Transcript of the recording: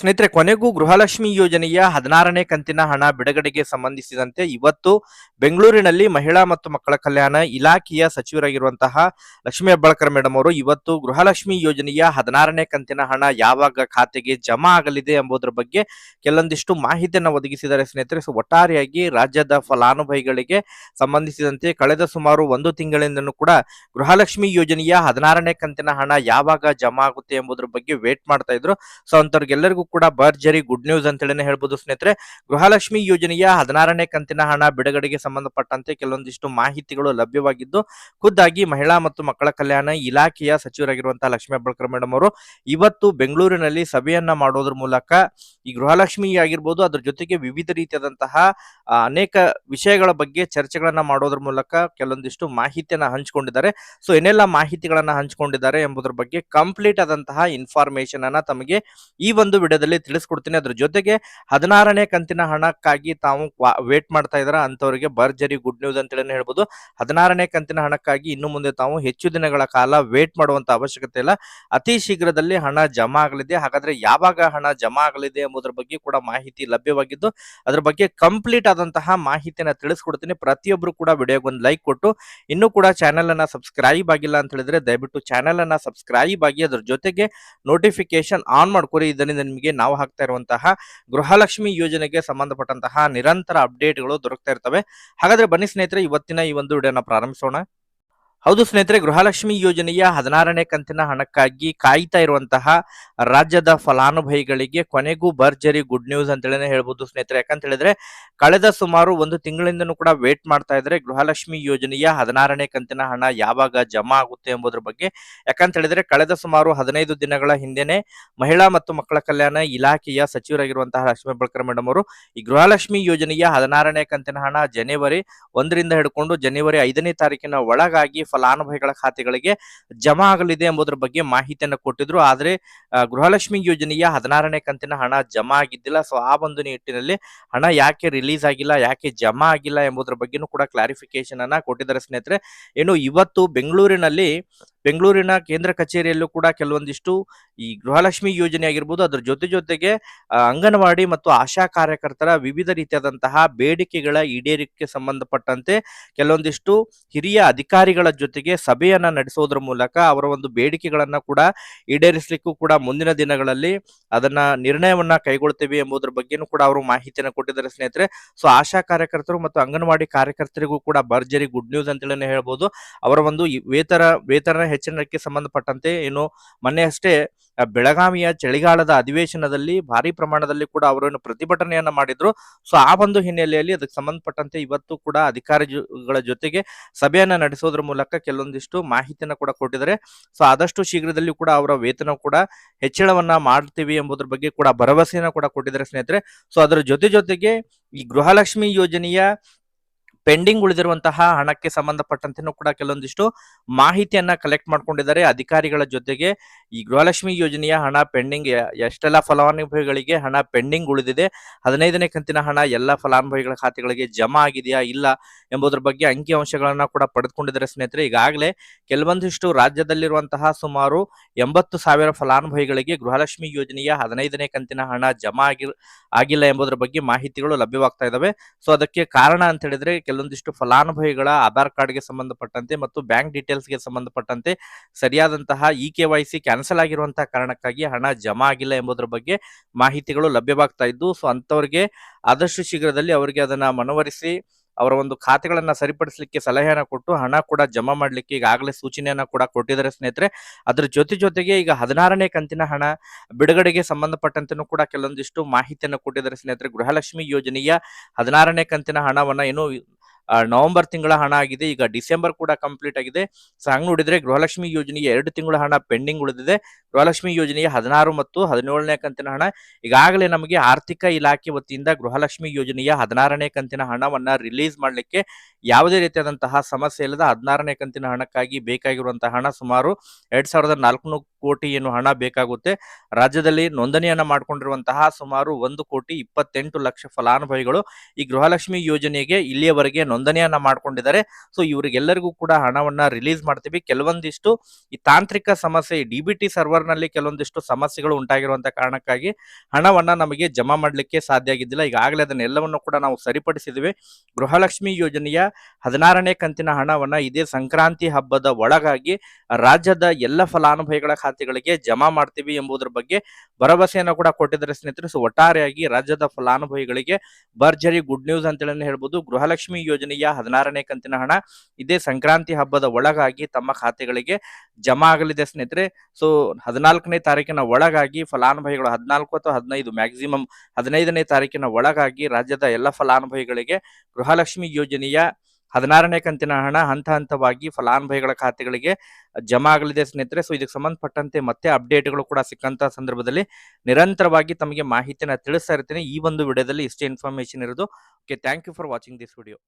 ಸ್ನೇಹಿತರೆ, ಕೊನೆಗೂ ಗೃಹಲಕ್ಷ್ಮಿ ಯೋಜನೆಯ ಹದಿನಾರನೇ ಕಂತಿನ ಹಣ ಬಿಡುಗಡೆಗೆ ಸಂಬಂಧಿಸಿದಂತೆ ಇವತ್ತು ಬೆಂಗಳೂರಿನಲ್ಲಿ ಮಹಿಳಾ ಮತ್ತು ಮಕ್ಕಳ ಕಲ್ಯಾಣ ಇಲಾಖೆಯ ಸಚಿವರಾಗಿರುವಂತಹ ಲಕ್ಷ್ಮೀ ಹೆಬ್ಬಾಳ್ಕರ್ ಮೇಡಮ್ ಅವರು ಇವತ್ತು ಗೃಹಲಕ್ಷ್ಮಿ ಯೋಜನೆಯ ಹದಿನಾರನೇ ಕಂತಿನ ಹಣ ಯಾವಾಗ ಖಾತೆಗೆ ಜಮಾ ಆಗಲಿದೆ ಎಂಬುದರ ಬಗ್ಗೆ ಕೆಲವೊಂದಿಷ್ಟು ಮಾಹಿತಿಯನ್ನು ಒದಗಿಸಿದ್ದಾರೆ ಸ್ನೇಹಿತರೆ. ಸೊ ಒಟ್ಟಾರೆಯಾಗಿ ರಾಜ್ಯದ ಫಲಾನುಭವಿಗಳಿಗೆ ಸಂಬಂಧಿಸಿದಂತೆ ಕಳೆದ ಸುಮಾರು ಒಂದು ತಿಂಗಳಿಂದನೂ ಕೂಡ ಗೃಹಲಕ್ಷ್ಮಿ ಯೋಜನೆಯ ಹದಿನಾರನೇ ಕಂತಿನ ಹಣ ಯಾವಾಗ ಜಮಾ ಆಗುತ್ತೆ ಎಂಬುದರ ಬಗ್ಗೆ ವೇಟ್ ಮಾಡ್ತಾ ಇದ್ರು. ಸೊ ಅಂತವ್ರಿಗೆಲ್ಲರಿಗೂ ಕೂಡ ಭರ್ಜರಿ ಗುಡ್ ನ್ಯೂಸ್ ಅಂತ ಹೇಳಿನೇ ಹೇಳ್ಬೋದು ಸ್ನೇಹಿತರೆ. ಗೃಹಲಕ್ಷ್ಮಿ ಯೋಜನೆಯ ಹದಿನಾರನೇ ಕಂತಿನ ಹಣ ಬಿಡುಗಡೆಗೆ ಸಂಬಂಧಪಟ್ಟಂತೆ ಕೆಲವೊಂದಿಷ್ಟು ಮಾಹಿತಿಗಳು ಲಭ್ಯವಾಗಿದ್ದು, ಖುದ್ದಾಗಿ ಮಹಿಳಾ ಮತ್ತು ಮಕ್ಕಳ ಕಲ್ಯಾಣ ಇಲಾಖೆಯ ಸಚಿವರಾಗಿರುವಂತಹ ಲಕ್ಷ್ಮೀ ಹೆಬ್ಬಾಳ್ಕರ್ ಮೇಡಮ್ ಅವರು ಇವತ್ತು ಬೆಂಗಳೂರಿನಲ್ಲಿ ಸಭೆಯನ್ನ ಮಾಡೋದ್ರ ಮೂಲಕ ಈ ಗೃಹಲಕ್ಷ್ಮಿ ಆಗಿರ್ಬೋದು ಅದ್ರ ಜೊತೆಗೆ ವಿವಿಧ ರೀತಿಯಾದಂತಹ ಅನೇಕ ವಿಷಯಗಳ ಬಗ್ಗೆ ಚರ್ಚೆಗಳನ್ನ ಮಾಡೋದ್ರ ಮೂಲಕ ಕೆಲವೊಂದಿಷ್ಟು ಮಾಹಿತಿಯನ್ನ ಹಂಚಿಕೊಂಡಿದ್ದಾರೆ. ಸೊ, ಏನೆಲ್ಲ ಮಾಹಿತಿಗಳನ್ನ ಹಂಚಿಕೊಂಡಿದ್ದಾರೆ ಎಂಬುದರ ಬಗ್ಗೆ ಕಂಪ್ಲೀಟ್ ಆದಂತಹ ಇನ್ಫಾರ್ಮೇಶನ್ ಅನ್ನ ತಮಗೆ ಈ ಒಂದು ವಿಡಿಯೋದಲ್ಲಿ ತಿಳಿಸ್ಕೊಡ್ತೀನಿ. ಅದ್ರ ಜೊತೆಗೆ ಹದಿನಾರನೇ ಕಂತಿನ ಹಣಕ್ಕಾಗಿ ತಾವು ವೇಟ್ ಮಾಡ್ತಾ ಇದಾರ ಅಂತವರಿಗೆ ಭರ್ಜರಿ ಗುಡ್ ನ್ಯೂಸ್ ಅಂತ ಹೇಳಿ ಹೇಳ್ಬೋದು. ಹದಿನಾರನೇ ಕಂತಿನ ಹಣಕ್ಕಾಗಿ ಇನ್ನು ಮುಂದೆ ತಾವು ಹೆಚ್ಚು ದಿನಗಳ ಕಾಲ ವೇಟ್ ಮಾಡುವಂತ ಅವಶ್ಯಕತೆ ಇಲ್ಲ. ಅತಿ ಶೀಘ್ರದಲ್ಲಿ ಹಣ ಜಮಾ ಆಗಲಿದೆ. ಹಾಗಾದ್ರೆ ಯಾವಾಗ ಹಣ ಜಮಾ ಆಗಲಿದೆ ಎಂಬುದರ ಬಗ್ಗೆ ಕೂಡ ಮಾಹಿತಿ ಲಭ್ಯವಾಗಿದ್ದು, ಅದ್ರ ಬಗ್ಗೆ ಕಂಪ್ಲೀಟ್ ಆದಂತಹ ಮಾಹಿತಿಯನ್ನ ತಿಳಿಸ್ಕೊಡ್ತೀನಿ. ಪ್ರತಿಯೊಬ್ರು ಕೂಡ ವಿಡಿಯೋಗೆ ಒಂದು ಲೈಕ್ ಕೊಟ್ಟು, ಇನ್ನು ಕೂಡ ಚಾನೆಲ್ ಅನ್ನ ಸಬ್ಸ್ಕ್ರೈಬ್ ಆಗಿಲ್ಲ ಅಂತ ಹೇಳಿದ್ರೆ ದಯವಿಟ್ಟು ಚಾನೆಲ್ ಅನ್ನ ಸಬ್ಸ್ಕ್ರೈಬ್ ಆಗಿ ಅದ್ರ ಜೊತೆಗೆ ನೋಟಿಫಿಕೇಶನ್ ಆನ್ ಮಾಡ್ಕೊರಿ. ಇದರಿಂದ ನಾವು ಹಾಕ್ತಾ ಇರುವಂತಹ ಗೃಹಲಕ್ಷ್ಮಿ ಯೋಜನೆಗೆ ಸಂಬಂಧಪಟ್ಟಂತಹ ನಿರಂತರ ಅಪ್ಡೇಟ್ಗಳು ದೊರಕ್ತಾ ಇರ್ತವೆ. ಹಾಗಾದ್ರೆ ಬನ್ನಿ ಸ್ನೇಹಿತರೆ, ಇವತ್ತಿನ ಈ ಒಂದು ವಿಡಿಯೋನ ಪ್ರಾರಂಭಿಸೋಣ. ಹೌದು ಸ್ನೇಹಿತರೆ, ಗೃಹಲಕ್ಷ್ಮಿ ಯೋಜನೆಯ ಹದಿನಾರನೇ ಕಂತಿನ ಹಣಕ್ಕಾಗಿ ಕಾಯ್ತಾ ಇರುವಂತಹ ರಾಜ್ಯದ ಫಲಾನುಭವಿಗಳಿಗೆ ಕೊನೆಗೂ ಭರ್ಜರಿ ಗುಡ್ ನ್ಯೂಸ್ ಅಂತ ಹೇಳಿನೇ ಹೇಳ್ಬೋದು ಸ್ನೇಹಿತರೆ. ಯಾಕಂತ ಹೇಳಿದ್ರೆ, ಕಳೆದ ಸುಮಾರು ಒಂದು ತಿಂಗಳಿಂದನೂ ಕೂಡ ವೇಟ್ ಮಾಡ್ತಾ ಇದ್ರೆ ಗೃಹಲಕ್ಷ್ಮಿ ಯೋಜನೆಯ ಹದಿನಾರನೇ ಕಂತಿನ ಹಣ ಯಾವಾಗ ಜಮಾ ಆಗುತ್ತೆ ಎಂಬುದರ ಬಗ್ಗೆ. ಯಾಕಂತ ಹೇಳಿದ್ರೆ, ಕಳೆದ ಸುಮಾರು ಹದಿನೈದು ದಿನಗಳ ಹಿಂದೆನೆ ಮಹಿಳಾ ಮತ್ತು ಮಕ್ಕಳ ಕಲ್ಯಾಣ ಇಲಾಖೆಯ ಸಚಿವರಾಗಿರುವಂತಹ ಲಕ್ಷ್ಮೀ ಬಳ್ಕರ್ ಮೇಡಮ್ ಅವರು ಈ ಗೃಹಲಕ್ಷ್ಮಿ ಯೋಜನೆಯ ಹದಿನಾರನೇ ಕಂತಿನ ಹಣ ಜನವರಿ ಒಂದರಿಂದ ಹಿಡ್ಕೊಂಡು ಜನವರಿ ಐದನೇ ತಾರೀಕಿನ ಒಳಗಾಗಿ ಫಲಾನುಭವಿಗಳ ಖಾತೆಗಳಿಗೆ ಜಮಾ ಆಗಲಿದೆ ಎಂಬುದರ ಬಗ್ಗೆ ಮಾಹಿತಿಯನ್ನು ಕೊಟ್ಟಿದ್ರು. ಆದರೆ ಗೃಹಲಕ್ಷ್ಮಿ ಯೋಜನೆಯ ಹದಿನಾರನೇ ಕಂತಿನ ಹಣ ಜಮಾ ಆಗಿದ್ದಿಲ್ಲ. ಸೊ ಆ ಒಂದು ನಿಟ್ಟಿನಲ್ಲಿ ಹಣ ಯಾಕೆ ರಿಲೀಸ್ ಆಗಿಲ್ಲ, ಯಾಕೆ ಜಮಾ ಆಗಿಲ್ಲ ಎಂಬುದರ ಬಗ್ಗೆನೂ ಕೂಡ ಕ್ಲಾರಿಫಿಕೇಶನ್ ಅನ್ನ ಕೊಟ್ಟಿದ್ದಾರೆ ಸ್ನೇಹಿತರೆ. ಏನು ಇವತ್ತು ಬೆಂಗಳೂರಿನಲ್ಲಿ ಬೆಂಗಳೂರಿನ ಕೇಂದ್ರ ಕಚೇರಿಯಲ್ಲೂ ಕೂಡ ಕೆಲವೊಂದಿಷ್ಟು ಈ ಗೃಹಲಕ್ಷ್ಮಿ ಯೋಜನೆ ಆಗಿರ್ಬೋದು, ಅದರ ಜೊತೆ ಜೊತೆಗೆ ಅಂಗನವಾಡಿ ಮತ್ತು ಆಶಾ ಕಾರ್ಯಕರ್ತರ ವಿವಿಧ ರೀತಿಯಾದಂತಹ ಬೇಡಿಕೆಗಳ ಈಡೇರಿಕೆ ಸಂಬಂಧಪಟ್ಟಂತೆ ಕೆಲವೊಂದಿಷ್ಟು ಹಿರಿಯ ಅಧಿಕಾರಿಗಳ ಜೊತೆಗೆ ಸಭೆಯನ್ನ ನಡೆಸೋದ್ರ ಮೂಲಕ ಅವರ ಒಂದು ಬೇಡಿಕೆಗಳನ್ನ ಕೂಡ ಈಡೇರಿಸಲಿಕ್ಕೂ ಕೂಡ ಮುಂದಿನ ದಿನಗಳಲ್ಲಿ ಅದನ್ನ ನಿರ್ಣಯವನ್ನ ಕೈಗೊಳ್ತೇವೆ ಎಂಬುದರ ಬಗ್ಗೆನೂ ಕೂಡ ಅವರು ಮಾಹಿತಿಯನ್ನು ಕೊಟ್ಟಿದ್ದಾರೆ ಸ್ನೇಹಿತರೆ. ಸೊ, ಆಶಾ ಕಾರ್ಯಕರ್ತರು ಮತ್ತು ಅಂಗನವಾಡಿ ಕಾರ್ಯಕರ್ತರಿಗೂ ಕೂಡ ಭರ್ಜರಿ ಗುಡ್ ನ್ಯೂಸ್ ಅಂತೇಳಿ ಹೇಳ್ಬೋದು. ಅವರ ಒಂದು ವೇತನ ವೇತನ ಹೆಚ್ಚಳಕ್ಕೆ ಸಂಬಂಧಪಟ್ಟಂತೆ ಏನು ಮೊನ್ನೆ ಅಷ್ಟೇ ಬೆಳಗಾವಿಯ ಚಳಿಗಾಲದ ಅಧಿವೇಶನದಲ್ಲಿ ಭಾರಿ ಪ್ರಮಾಣದಲ್ಲಿ ಕೂಡ ಅವರೇನು ಪ್ರತಿಭಟನೆಯನ್ನ ಮಾಡಿದ್ರು. ಸೊ, ಆ ಒಂದು ಹಿನ್ನೆಲೆಯಲ್ಲಿ ಅದಕ್ಕೆ ಸಂಬಂಧಪಟ್ಟಂತೆ ಇವತ್ತು ಕೂಡ ಅಧಿಕಾರಿಗಳ ಜೊತೆಗೆ ಸಭೆಯನ್ನ ನಡೆಸೋದ್ರ ಮೂಲಕ ಕೆಲವೊಂದಿಷ್ಟು ಮಾಹಿತಿಯನ್ನ ಕೂಡ ಕೊಟ್ಟಿದ್ದಾರೆ. ಸೊ, ಆದಷ್ಟು ಶೀಘ್ರದಲ್ಲಿ ಕೂಡ ಅವರ ವೇತನ ಕೂಡ ಹೆಚ್ಚಳವನ್ನ ಮಾಡ್ತೀವಿ ಎಂಬುದ್ರ ಬಗ್ಗೆ ಕೂಡ ಭರವಸೆಯನ್ನ ಕೂಡ ಕೊಟ್ಟಿದ್ದಾರೆ ಸ್ನೇಹಿತರೆ. ಸೊ, ಅದರ ಜೊತೆ ಜೊತೆಗೆ ಈ ಗೃಹಲಕ್ಷ್ಮಿ ಯೋಜನೆಯ ಪೆಂಡಿಂಗ್ ಉಳಿದಿರುವಂತಹ ಹಣಕ್ಕೆ ಸಂಬಂಧಪಟ್ಟಂತೆನೂ ಕೂಡ ಕೆಲವೊಂದಿಷ್ಟು ಮಾಹಿತಿಯನ್ನ ಕಲೆಕ್ಟ್ ಮಾಡ್ಕೊಂಡಿದ್ದಾರೆ. ಅಧಿಕಾರಿಗಳ ಜೊತೆಗೆ ಈ ಗೃಹಲಕ್ಷ್ಮಿ ಯೋಜನೆಯ ಹಣ ಪೆಂಡಿಂಗ್ ಎಷ್ಟೆಲ್ಲ ಫಲಾನುಭವಿಗಳಿಗೆ ಹಣ ಪೆಂಡಿಂಗ್ ಉಳಿದಿದೆ, ಹದಿನೈದನೇ ಕಂತಿನ ಹಣ ಎಲ್ಲ ಫಲಾನುಭವಿಗಳ ಖಾತೆಗಳಿಗೆ ಜಮಾ ಆಗಿದೆಯಾ ಇಲ್ಲ ಎಂಬುದರ ಬಗ್ಗೆ ಅಂಕಿ ಅಂಕಿಅಂಶಗಳನ್ನ ಕೂಡ ಪಡೆದುಕೊಂಡಿದ್ದಾರೆ ಸ್ನೇಹಿತರೆ. ಈಗಾಗಲೇ ಕೆಲವೊಂದಿಷ್ಟು ರಾಜ್ಯದಲ್ಲಿರುವಂತಹ ಸುಮಾರು ಎಂಬತ್ತು ಸಾವಿರ ಫಲಾನುಭವಿಗಳಿಗೆ ಗೃಹಲಕ್ಷ್ಮಿ ಯೋಜನೆಯ ಹದಿನೈದನೇ ಕಂತಿನ ಹಣ ಜಮಾ ಆಗಿ ಆಗಿಲ್ಲ ಎಂಬುದರ ಬಗ್ಗೆ ಮಾಹಿತಿಗಳು ಲಭ್ಯವಾಗ್ತಾ ಇದಾವೆ. ಸೊ, ಅದಕ್ಕೆ ಕಾರಣ ಅಂತ ಹೇಳಿದ್ರೆ ಕೆಲವೊಂದಿಷ್ಟು ಫಲಾನುಭವಿಗಳ ಆಧಾರ್ ಕಾರ್ಡ್ಗೆ ಸಂಬಂಧಪಟ್ಟಂತೆ ಮತ್ತು ಬ್ಯಾಂಕ್ ಡೀಟೇಲ್ಸ್ಗೆ ಸಂಬಂಧಪಟ್ಟಂತೆ ಸರಿಯಾದಂತಹ E K Y C cancel ಆಗಿರುವಂತಹ ಕಾರಣಕ್ಕಾಗಿ ಹಣ ಜಮಾ ಆಗಿಲ್ಲ ಎಂಬುದರ ಬಗ್ಗೆ ಮಾಹಿತಿಗಳು ಲಭ್ಯವಾಗ್ತಾ ಇದ್ದು, ಸೊ ಅಂತವರಿಗೆ ಆದಷ್ಟು ಶೀಘ್ರದಲ್ಲಿ ಅವರಿಗೆ ಅದನ್ನ ಮನವರಿಸಿ, ಅವರ ಒಂದು ಖಾತೆಗಳನ್ನ ಸರಿಪಡಿಸಲಿಕ್ಕೆ ಸಲಹೆಯನ್ನು ಕೊಟ್ಟು ಹಣ ಕೂಡ ಜಮಾ ಮಾಡಲಿಕ್ಕೆ ಈಗಾಗಲೇ ಸೂಚನೆಯನ್ನ ಕೂಡ ಕೊಟ್ಟಿದ್ದಾರೆ ಸ್ನೇಹಿತರೆ. ಅದ್ರ ಜೊತೆ ಜೊತೆಗೆ ಈಗ ಹದಿನಾರನೇ ಕಂತಿನ ಹಣ ಬಿಡುಗಡೆಗೆ ಸಂಬಂಧಪಟ್ಟಂತೆನೂ ಕೂಡ ಕೆಲವೊಂದಿಷ್ಟು ಮಾಹಿತಿಯನ್ನು ಕೊಟ್ಟಿದ್ದಾರೆ ಸ್ನೇಹಿತರೆ. ಗೃಹಲಕ್ಷ್ಮಿ ಯೋಜನೆಯ ಹದಿನಾರನೇ ಕಂತಿನ ಹಣವನ್ನ ಏನು ನವೆಂಬರ್ ತಿಂಗಳ ಹಣ ಆಗಿದೆ. ಈಗ ಡಿಸೆಂಬರ್ ಕೂಡ ಕಂಪ್ಲೀಟ್ ಆಗಿದೆ. ಸೊ ಹಂಗ್ ನೋಡಿದ್ರೆ ಗೃಹಲಕ್ಷ್ಮಿ ಯೋಜನೆಗೆ ಎರಡು ತಿಂಗಳ ಹಣ ಪೆಂಡಿಂಗ್ ಉಳಿದಿದೆ. ಗೃಹಲಕ್ಷ್ಮಿ ಯೋಜನೆಯ ಹದಿನಾರು ಮತ್ತು ಹದಿನೇಳನೇ ಕಂತಿನ ಹಣ. ಈಗಾಗಲೇ ನಮಗೆ ಆರ್ಥಿಕ ಇಲಾಖೆ ವತಿಯಿಂದ ಗೃಹಲಕ್ಷ್ಮಿ ಯೋಜನೆಯ ಹದಿನಾರನೇ ಕಂತಿನ ಹಣವನ್ನ ರಿಲೀಸ್ ಮಾಡಲಿಕ್ಕೆ ಯಾವುದೇ ರೀತಿಯಾದಂತಹ ಸಮಸ್ಯೆ ಇಲ್ಲದ ಹದಿನಾರನೇ ಕಂತಿನ ಹಣಕ್ಕಾಗಿ ಬೇಕಾಗಿರುವಂತಹ ಹಣ ಸುಮಾರು ಎರಡ್ ಸಾವಿರದ ನಾಲ್ಕುನೂರು ಕೋಟಿ ಏನು ಹಣ ಬೇಕಾಗುತ್ತೆ. ರಾಜ್ಯದಲ್ಲಿ ನೋಂದಣಿಯನ್ನ ಮಾಡಿಕೊಂಡಿರುವಂತಹ ಸುಮಾರು ಒಂದು ಕೋಟಿ ಇಪ್ಪತ್ತೆಂಟು ಲಕ್ಷ ಫಲಾನುಭವಿಗಳು ಈ ಗೃಹಲಕ್ಷ್ಮಿ ಯೋಜನೆಗೆ ಇಲ್ಲಿಯವರೆಗೆ ನೋಂದಣಿಯನ್ನ ಮಾಡ್ಕೊಂಡಿದ್ದಾರೆ. ಸೊ, ಇವರಿಗೆಲ್ಲರಿಗೂ ಕೂಡ ಹಣವನ್ನ ರಿಲೀಸ್ ಮಾಡ್ತೀವಿ. ಕೆಲವೊಂದಿಷ್ಟು ಈ ತಾಂತ್ರಿಕ ಸಮಸ್ಯೆ ಡಿ ಬಿ ಟಿ ಸರ್ವರ್ ಸರ್ವರ್ನಲ್ಲಿ ಕೆಲವೊಂದಿಷ್ಟು ಸಮಸ್ಯೆಗಳು ಉಂಟಾಗಿರುವಂತಹ ಕಾರಣಕ್ಕಾಗಿ ಹಣವನ್ನ ನಮಗೆ ಜಮಾ ಮಾಡಲಿಕ್ಕೆ ಸಾಧ್ಯ ಆಗಿದ್ದಿಲ್ಲ. ಈಗಾಗಲೇ ಅದನ್ನೆಲ್ಲವನ್ನು ಕೂಡ ನಾವು ಸರಿಪಡಿಸಿದ್ವಿ. ಗೃಹಲಕ್ಷ್ಮಿ ಯೋಜನೆಯ ಹದಿನಾರನೇ ಕಂತಿನ ಹಣವನ್ನ ಇದೇ ಸಂಕ್ರಾಂತಿ ಹಬ್ಬದ ಒಳಗಾಗಿ ರಾಜ್ಯದ ಎಲ್ಲ ಫಲಾನುಭವಿಗಳ ಖಾತೆಗಳಿಗೆ ಜಮಾ ಮಾಡ್ತೀವಿ ಎಂಬುದರ ಬಗ್ಗೆ ಭರವಸೆಯನ್ನು ಕೂಡ ಕೊಟ್ಟಿದ್ದಾರೆ ಸ್ನೇಹಿತರೆ. ಸೊ ಒಟ್ಟಾರೆಯಾಗಿ ರಾಜ್ಯದ ಫಲಾನುಭವಿಗಳಿಗೆ ಭರ್ಜರಿ ಗುಡ್ ನ್ಯೂಸ್ ಅಂತೇಳಿ ಹೇಳ್ಬೋದು. ಗೃಹಲಕ್ಷ್ಮಿ ಯೋಜನೆಯ ಹದಿನಾರನೇ ಕಂತಿನ ಹಣ ಇದೇ ಸಂಕ್ರಾಂತಿ ಹಬ್ಬದ ಒಳಗಾಗಿ ತಮ್ಮ ಖಾತೆಗಳಿಗೆ ಜಮಾ ಆಗಲಿದೆ ಸ್ನೇಹಿತರೆ. ಸೊ ಹದಿನಾಲ್ಕನೇ ತಾರೀಕಿನ ಒಳಗಾಗಿ ಫಲಾನುಭವಿಗಳು ಹದಿನಾಲ್ಕು ಅಥವಾ ಹದಿನೈದು ಮ್ಯಾಕ್ಸಿಮಮ್ ಹದಿನೈದನೇ ತಾರೀಕಿನ ಒಳಗಾಗಿ ರಾಜ್ಯದ ಎಲ್ಲ ಫಲಾನುಭವಿಗಳಿಗೆ ಗೃಹಲಕ್ಷ್ಮಿ ಯೋಜನೆಯ ಹದಿನಾರನೇ ಕಂತಿನ ಹಣ ಹಂತ ಹಂತವಾಗಿ ಫಲಾನುಭವಿಗಳ ಖಾತೆಗಳಿಗೆ ಜಮಾ ಆಗಲಿದೆ ಸ್ನೇಹಿತರೆ. ಸೊ ಇದಕ್ಕೆ ಸಂಬಂಧಪಟ್ಟಂತೆ ಮತ್ತೆ ಅಪ್ಡೇಟ್ಗಳು ಕೂಡ ಸಿಕ್ಕಂತಹ ಸಂದರ್ಭದಲ್ಲಿ ನಿರಂತರವಾಗಿ ತಮಗೆ ಮಾಹಿತಿಯನ್ನು ತಿಳಿಸ್ತಾ ಇರ್ತೀನಿ. ಈ ಒಂದು ವಿಡಿಯೋದಲ್ಲಿ ಇಷ್ಟೇ ಇನ್ಫಾರ್ಮೇಶನ್ ಇರೋದು. Okay thank you for watching this video